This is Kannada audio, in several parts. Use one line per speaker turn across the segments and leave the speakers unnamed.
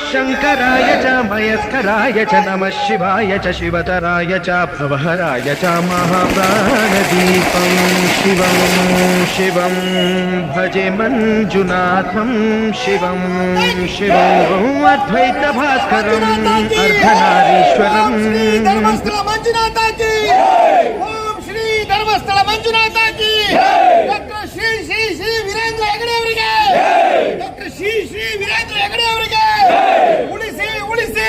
शङ्कराय च मयस्कराय च नमः शिवाय च शिवतराय च प्रवहराय च महाप्राणदीपं शिवं शिवं भजे मञ्जुनाथं शिवं शिवं अद्वैतभास्करम् अर्धनारीश्वरम्
मञ्जुनाथा की! श्री धर्मस्थल मञ्जुनाथा की!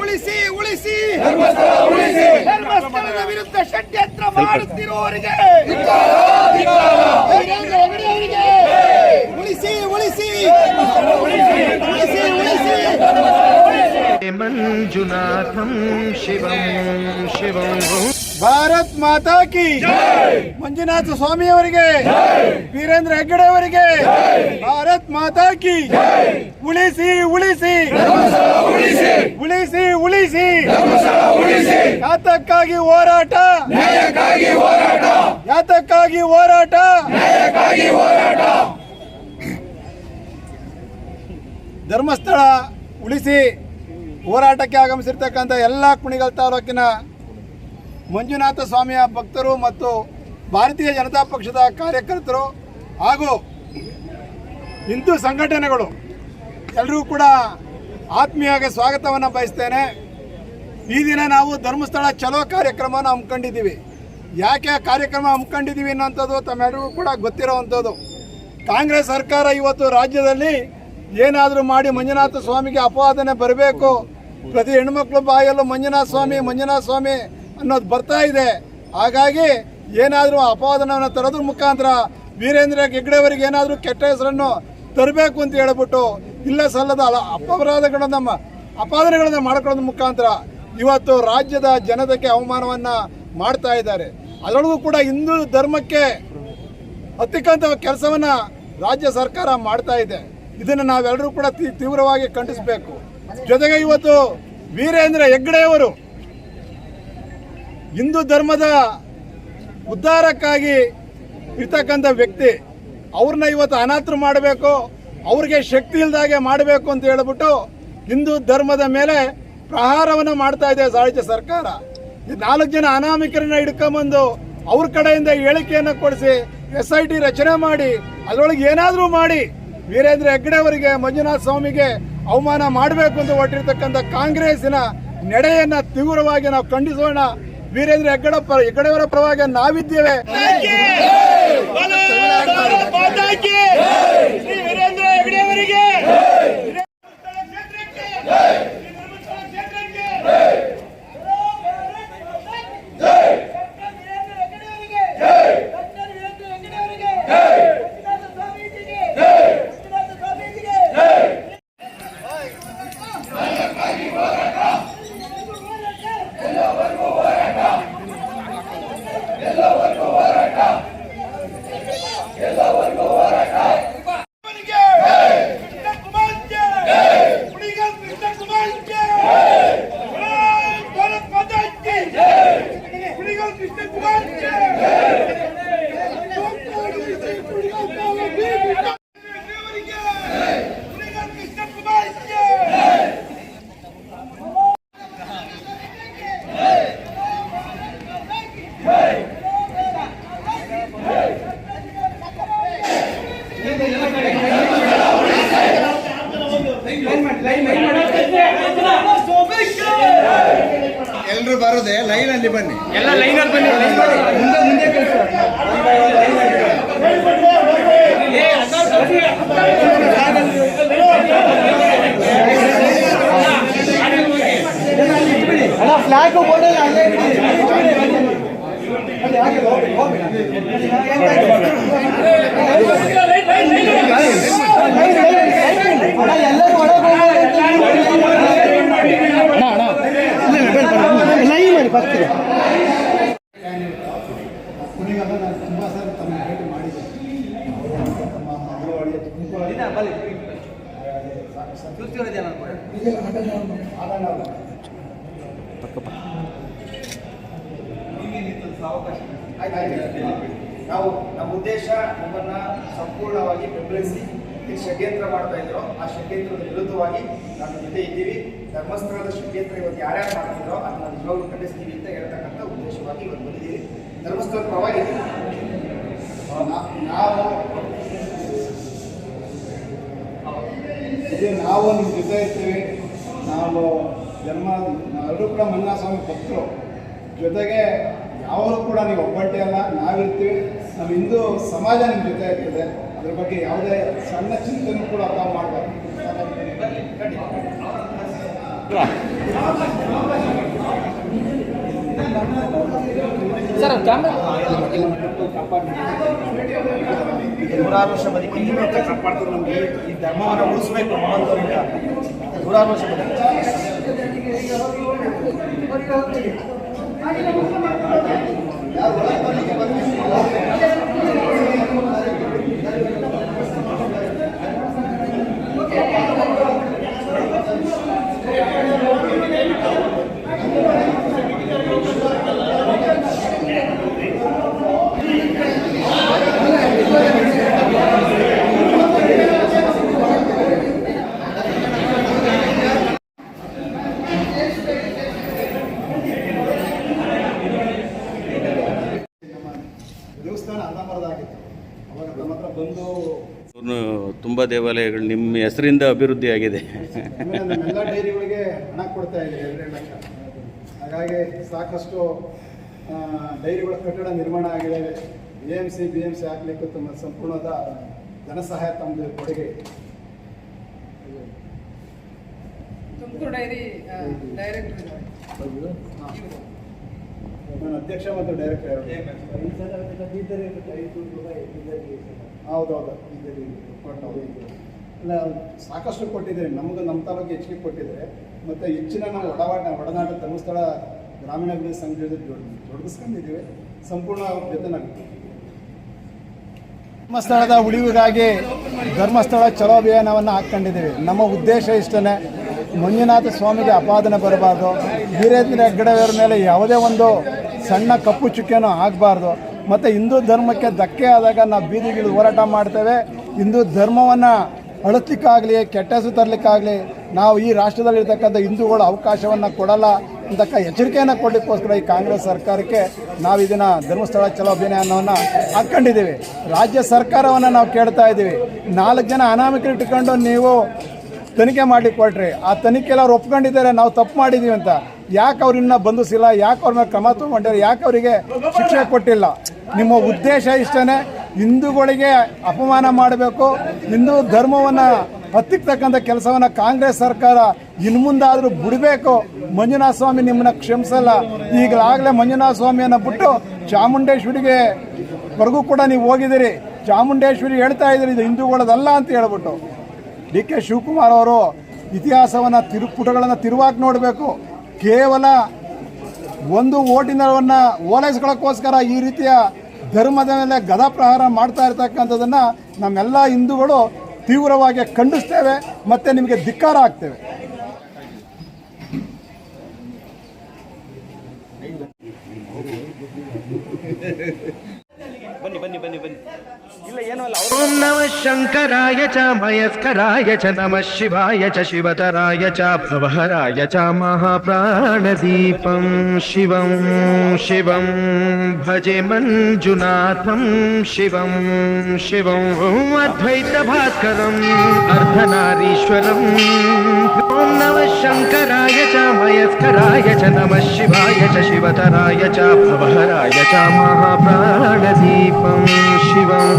ಉಳಿಸಿ. ಉಳಿಸಿ ಧರ್ಮಸ್ಥಳದ ವಿರುದ್ಧ ಷಡ್ಯಂತ್ರ ಮಾಡುತ್ತಿರುವವರಿಗೆ. ಉಳಿಸಿ ಉಳಿಸಿ. ಉಳಿಸಿ ಉಳಿಸಿ.
ಮಂಜುನಾಥಂ ಶಿವಂ ಶಿವಂ
ಭಾರತ್ ಮಾತಾ ಕಿ ಮಂಜುನಾಥ ಸ್ವಾಮಿ ಅವರಿಗೆ ವೀರೇಂದ್ರ ಹೆಗ್ಗಡೆ ಅವರಿಗೆ ಭಾರತ್ ಮಾತಾ ಕಿ ಉಳಿಸಿ ಉಳಿಸಿ! ಉಳಿಸಿ! ಉಳಿಸಿ ಯಾತಕ್ಕಾಗಿ ಹೋರಾಟ? ಯಾತಕ್ಕಾಗಿ ಹೋರಾಟ! ಧರ್ಮಸ್ಥಳ ಉಳಿಸಿ ಹೋರಾಟಕ್ಕೆ ಆಗಮಿಸಿರ್ತಕ್ಕಂಥ ಎಲ್ಲ ಕುಣಿಗಲ್ ತಾಲೂಕಿನ ಮಂಜುನಾಥ ಸ್ವಾಮಿಯ ಭಕ್ತರು ಮತ್ತು ಭಾರತೀಯ ಜನತಾ ಪಕ್ಷದ ಕಾರ್ಯಕರ್ತರು ಹಾಗೂ ಹಿಂದೂ ಸಂಘಟನೆಗಳು ಎಲ್ಲರೂ ಕೂಡ ಆತ್ಮೀಯವಾಗಿ ಸ್ವಾಗತವನ್ನು ಬಯಸ್ತೇನೆ. ಈ ದಿನ ನಾವು ಧರ್ಮಸ್ಥಳ ಚಲೋ ಕಾರ್ಯಕ್ರಮನ ಹಮ್ಮಿಕೊಂಡಿದ್ದೀವಿ ಯಾಕೆ ಕಾರ್ಯಕ್ರಮ ಹಮ್ಮಿಕೊಂಡಿದ್ದೀವಿ ಅನ್ನೋಂಥದ್ದು ತಮ್ಮೆಲ್ಲರಿಗೂ ಕೂಡ ಗೊತ್ತಿರೋವಂಥದ್ದು. ಕಾಂಗ್ರೆಸ್ ಸರ್ಕಾರ ಇವತ್ತು ರಾಜ್ಯದಲ್ಲಿ ಏನಾದರೂ ಮಾಡಿ ಮಂಜುನಾಥ ಸ್ವಾಮಿಗೆ ಅಪವಾದನೆ ಬರಬೇಕು. ಪ್ರತಿ ಹೆಣ್ಮಕ್ಳು ಬಾಯಲ್ಲೂ ಮಂಜುನಾಥ ಸ್ವಾಮಿ ಮಂಜುನಾಥ ಸ್ವಾಮಿ ಅನ್ನೋದು ಬರ್ತಾ ಇದೆ. ಹಾಗಾಗಿ ಏನಾದರೂ ಅಪವಾದನವನ್ನು ತರೋದ್ರ ಮುಖಾಂತರ ವೀರೇಂದ್ರ ಹೆಗ್ಡೆಯವರಿಗೆ ಏನಾದರೂ ಕೆಟ್ಟ ಹೆಸರನ್ನು ತರಬೇಕು ಅಂತ ಹೇಳ್ಬಿಟ್ಟು, ಇಲ್ಲ ಸಲ್ಲದ ಅಪರಾಧಗಳನ್ನು ಅಪಾದನೆಗಳನ್ನು ಮಾಡ್ಕೊಳ್ಳೋದ್ರ ಮುಖಾಂತರ ಇವತ್ತು ರಾಜ್ಯದ ಜನತೆಗೆ ಅವಮಾನವನ್ನು ಮಾಡ್ತಾ ಇದ್ದಾರೆ. ಅದರೊಳಗೂ ಕೂಡ ಹಿಂದೂ ಧರ್ಮಕ್ಕೆ ಹತ್ತಿಕ್ಕಂಥ ಕೆಲಸವನ್ನ ರಾಜ್ಯ ಸರ್ಕಾರ ಮಾಡ್ತಾ ಇದೆ. ಇದನ್ನು ನಾವೆಲ್ಲರೂ ಕೂಡ ತೀವ್ರವಾಗಿ ಖಂಡಿಸಬೇಕು. ಜೊತೆಗೆ ಇವತ್ತು ವೀರೇಂದ್ರ ಹೆಗ್ಗಡೆಯವರು ಹಿಂದೂ ಧರ್ಮದ ಉದ್ಧಾರಕ್ಕಾಗಿ ಇರ್ತಕ್ಕಂಥ ವ್ಯಕ್ತಿ, ಅವ್ರನ್ನ ಇವತ್ತು ಅನಾಥರು ಮಾಡಬೇಕು, ಅವ್ರಿಗೆ ಶಕ್ತಿ ಇಲ್ದಾಗೆ ಮಾಡಬೇಕು ಅಂತ ಹೇಳ್ಬಿಟ್ಟು ಹಿಂದೂ ಧರ್ಮದ ಮೇಲೆ ಪ್ರಹಾರವನ್ನು ಮಾಡ್ತಾ ಇದೆ ರಾಜ್ಯ ಸರ್ಕಾರ. ಈ ನಾಲ್ಕು ಜನ ಅನಾಮಿಕರನ್ನ ಹಿಡ್ಕೊಂಬಂದು ಅವ್ರ ಕಡೆಯಿಂದ ಹೇಳಿಕೆಯನ್ನು ಕೊಡಿಸಿ ಎಸ್ ಐ ಟಿ ರಚನೆ ಮಾಡಿ, ಅದರೊಳಗೆ ಏನಾದರೂ ಮಾಡಿ ವೀರೇಂದ್ರ ಹೆಗ್ಗಡೆ ಅವರಿಗೆ, ಮಂಜುನಾಥ ಸ್ವಾಮಿಗೆ ಅವಮಾನ ಮಾಡಬೇಕು ಅಂತ ಹೊಟ್ಟಿರ್ತಕ್ಕಂಥ ಕಾಂಗ್ರೆಸ್ಸಿನ ನಡೆಯನ್ನ ತೀವ್ರವಾಗಿ ನಾವು ಖಂಡಿಸೋಣ. ವೀರೇಂದ್ರ ಹೆಗ್ಗಡ ಹೆಗ್ಗಡೆಯವರ ಪರವಾಗಿ ನಾವಿದ್ದೇವೆ.
ನಾವು ನಮ್ಮ ಉದ್ದೇಶ ನಮ್ಮನ್ನ ಸಂಪೂರ್ಣವಾಗಿ ಬೆಂಬಲಿಸಿ ಈ ಷಡ್ಯಂತ್ರ ಮಾಡ್ತಾ ಇದ್ರು. ಆ ಷಡ್ಯಂತ್ರದ ವಿರುದ್ಧವಾಗಿ ನಮ್ಮ ಜೊತೆ ಇದ್ದೀವಿ. ಧರ್ಮಸ್ಥಳದ ಷಡ್ಯಂತ್ರ ಇವತ್ತು ಯಾರ್ಯಾರು ಮಾಡ್ತಿದ್ರೋ ಅದನ್ನ ನಿಜವಾಗ್ಲೂ ಖಂಡಿಸ್ತೀವಿ ಅಂತ ಹೇಳ್ತಕ್ಕಂಥ ಉದ್ದೇಶವಾಗಿ ಇವತ್ತು ಬಂದಿದ್ದೀವಿ. ಧರ್ಮಸ್ಥಳ ಪರವಾಗಿ
ನಾವು ನಾವು ನಿಮ್ಮ ಜೊತೆ ಇರ್ತೀವಿ. ನಾವು ಜನ್ಮ ನಾವೆಲ್ಲರೂ ಕೂಡ ಮನ್ನಾಸ್ವಾಮಿ ಭಕ್ತರು. ಜೊತೆಗೆ ಯಾವಾಗಲೂ ಕೂಡ ನೀವು ಒಬ್ಬಟ್ಟೆ ಅಲ್ಲ ನಾವಿರ್ತೀವಿ. ನಮ್ಮ ಹಿಂದೂ ಸಮಾಜ ನಿಮ್ಮ ಜೊತೆ ಇರ್ತದೆ. ಅದ್ರ ಬಗ್ಗೆ ಯಾವುದೇ ಸಣ್ಣ ಚಿಂತನೆ ಕೂಡ ತಾವು ಮಾಡಬಾರ್ದು.
ನೂರಾರು ವರ್ಷ ಬದುಕಿ ಇನ್ನೂ ಕಾಪಾಡ್ತಾರೆ ನಮಗೆ ಈ ಧರ್ಮವನ್ನು ಉಳಿಸ್ಬೇಕು ನಮ್ಮಂತವರಿಂದ ನೂರಾರು ವರ್ಷ ಬದುಕಿ
ದೇವಸ್ಥಾನ ಬಂದು
ತುಂಬ ದೇವಾಲಯಗಳು ನಿಮ್ಮ ಹೆಸರಿಂದ ಅಭಿವೃದ್ಧಿ ಆಗಿದೆ.
ಡೈರಿಗಳಿಗೆ ಹಣ ಕೊಡ್ತಾ ಇದೆ ಲಕ್ಷ. ಹಾಗಾಗಿ ಸಾಕಷ್ಟು ಡೈರಿಗಳ ಕಟ್ಟಡ ನಿರ್ಮಾಣ ಆಗಿದೆ. A M C B M C ಹಾಕ್ಲಿಕ್ಕೆ ತುಂಬ ಸಂಪೂರ್ಣದ ಧನ ಸಹಾಯ ತಮ್ಮದು ಕೊಡುಗೆ.
ತುಮಕೂರು ಡೈರಿ
ಹಾ. ನಾನು ಅಧ್ಯಕ್ಷ ಮತ್ತು ಡೈರೆಕ್ಟರ್ ಹೌದೌದು ಅಲ್ಲ ಸಾಕಷ್ಟು ಕೊಟ್ಟಿದ್ದಾರೆ. ನಮ್ಗೆ ನಮ್ಮ ತಾಲೂಕು ಹೆಚ್ಚಿಗೆ ಕೊಟ್ಟಿದ್ದಾರೆ. ಮತ್ತು ಹೆಚ್ಚಿನ ನಾವು ಒಡವಾಟ ಒಡನಾಟ ಧರ್ಮಸ್ಥಳ ಗ್ರಾಮೀಣಾಭಿವೃದ್ಧಿ ಸಂಘ ತೊಡಗಿಸ್ಕೊಂಡಿದ್ದೀವಿ ಸಂಪೂರ್ಣ ಅವ್ರ ಜೊತೆ ನಾವು ಧರ್ಮಸ್ಥಳದ ಉಳಿವಿಗಾಗಿ ಧರ್ಮಸ್ಥಳ ಚಲೋ ಅಭಿಯಾನವನ್ನು ಹಾಕ್ಕೊಂಡಿದ್ದೀವಿ. ನಮ್ಮ ಉದ್ದೇಶ ಇಷ್ಟೇ ಮಂಜುನಾಥ ಸ್ವಾಮಿಗೆ ಅಪಾದನೆ ಬರಬಾರ್ದು. ವೀರೇಂದ್ರ ಹೆಗ್ಗಡೆಯವರ ಮೇಲೆ ಯಾವುದೇ ಒಂದು ಸಣ್ಣ ಕಪ್ಪು ಚುಕ್ಕೆನೂ ಆಗಬಾರ್ದು. ಮತ್ತು ಹಿಂದೂ ಧರ್ಮಕ್ಕೆ ಧಕ್ಕೆ ಆದಾಗ ನಾವು ಬೀದಿಗಿಳಿದು ಹೋರಾಟ ಮಾಡ್ತೇವೆ. ಹಿಂದೂ ಧರ್ಮವನ್ನು ಅಳಿಸ್ಲಿಕ್ಕಾಗಲಿ ಕೆಟ್ಟಸು ತರಲಿಕ್ಕಾಗಲಿ, ನಾವು ಈ ರಾಷ್ಟ್ರದಲ್ಲಿರ್ತಕ್ಕಂಥ ಹಿಂದೂಗಳು ಅವಕಾಶವನ್ನು ಕೊಡಲ್ಲ ಅಂತಕ್ಕ ಎಚ್ಚರಿಕೆಯನ್ನು ಕೊಡಲಿಕ್ಕೋಸ್ಕರ ಈ ಕಾಂಗ್ರೆಸ್ ಸರ್ಕಾರಕ್ಕೆ ನಾವು ಇದನ್ನು ಧರ್ಮಸ್ಥಳ ಚಲೋ ಅಭಿನಯವನ್ನು ಹಾಕ್ಕೊಂಡಿದ್ದೀವಿ. ರಾಜ್ಯ ಸರ್ಕಾರವನ್ನು ನಾವು ಕೇಳ್ತಾ ಇದ್ದೀವಿ. ನಾಲ್ಕು ಜನ ಅನಾಮಿಕರು ಇಟ್ಕೊಂಡು ನೀವು ತನಿಖೆ ಮಾಡಿ ಕೊಟ್ರಿ. ಆ ತನಿಖೆಲ್ಲ ಅವ್ರು ಒಪ್ಕೊಂಡಿದ್ದಾರೆ, ನಾವು ತಪ್ಪು ಮಾಡಿದ್ದೀವಿ ಅಂತ. ಯಾಕೆ ಅವ್ರು ಇನ್ನೂ ಬಂಧಿಸಿಲ್ಲ, ಯಾಕೆ ಅವ್ರ ಮೇಲೆ ಕ್ರಮ ತಗೊಂಡಿದ್ದಾರೆ, ಯಾಕೆ ಅವರಿಗೆ ಶಿಕ್ಷೆ ಕೊಟ್ಟಿಲ್ಲ? ನಿಮ್ಮ ಉದ್ದೇಶ ಇಷ್ಟೇ ಹಿಂದೂಗಳಿಗೆ ಅಪಮಾನ ಮಾಡಬೇಕು. ಹಿಂದೂ ಧರ್ಮವನ್ನು ಹತ್ತಿಕ್ತಕ್ಕಂಥ ಕೆಲಸವನ್ನು ಕಾಂಗ್ರೆಸ್ ಸರ್ಕಾರ ಇನ್ನು ಮುಂದಾದರೂ ಬಿಡಬೇಕು. ಮಂಜುನಾಥ ಸ್ವಾಮಿ ನಿಮ್ಮನ್ನ ಕ್ಷಮಿಸಲ್ಲ. ಈಗಲಾಗಲೇ ಮಂಜುನಾಥ ಸ್ವಾಮಿಯನ್ನು ಬಿಟ್ಟು ಚಾಮುಂಡೇಶ್ವರಿಗೆ ವರೆಗೂ ಕೂಡ ನೀವು ಹೋಗಿದ್ದೀರಿ. ಚಾಮುಂಡೇಶ್ವರಿ ಹೇಳ್ತಾ ಇದ್ದೀರಿ, ಇದು ಹಿಂದೂಗಳದಲ್ಲ ಅಂತ ಹೇಳ್ಬಿಟ್ಟು. ಡಿ ಕೆ ಶಿವಕುಮಾರ್ ಅವರು ಇತಿಹಾಸವನ್ನು ತಿರು, ಪುಟಗಳನ್ನು ತಿರುವಾಗಿ ನೋಡಬೇಕು. ಕೇವಲ ಒಂದು ಓಟಿನವನ್ನು ಓಲೈಸ್ಕೊಳ್ಳೋಕ್ಕೋಸ್ಕರ ಈ ರೀತಿಯ ಧರ್ಮದ ಮೇಲೆ ಗದಾ ಪ್ರಹಾರ ಮಾಡ್ತಾ ಇರ್ತಕ್ಕಂಥದ್ದನ್ನು ನಮ್ಮೆಲ್ಲ ಹಿಂದೂಗಳು ತೀವ್ರವಾಗಿ ಖಂಡಿಸ್ತೇವೆ ಮತ್ತು ನಿಮಗೆ ಧಿಕ್ಕಾರ ಆಗ್ತೇವೆ.
శంకరాయ చ మయస్కరాయ చ నమ శివాయ చ శివతరాయ చ భవహరాయ చ మహాప్రాణదీపం శివం శివం భజే మంజునాథం శివం శివం అద్వైత భాస్కరం అర్ధనారీశ్వరం ఓం నమ శంకరాయ చ మయస్కరాయ చ నమ శివాయ చ శివతరాయ చ భవహరాయ చ మహాప్రాణదీపం శివం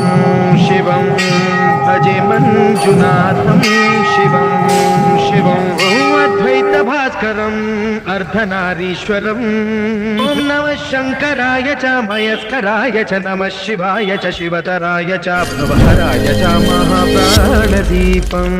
शिवं शिवं भजे मञ्जुनाथं शिवं शिवं अद्वैतभास्करम् अर्धनारीश्वरम् ॐ नमः शङ्कराय च मयस्कराय च नमः शिवाय च शिवतराय च भवहराय च महाप्राण दीपम्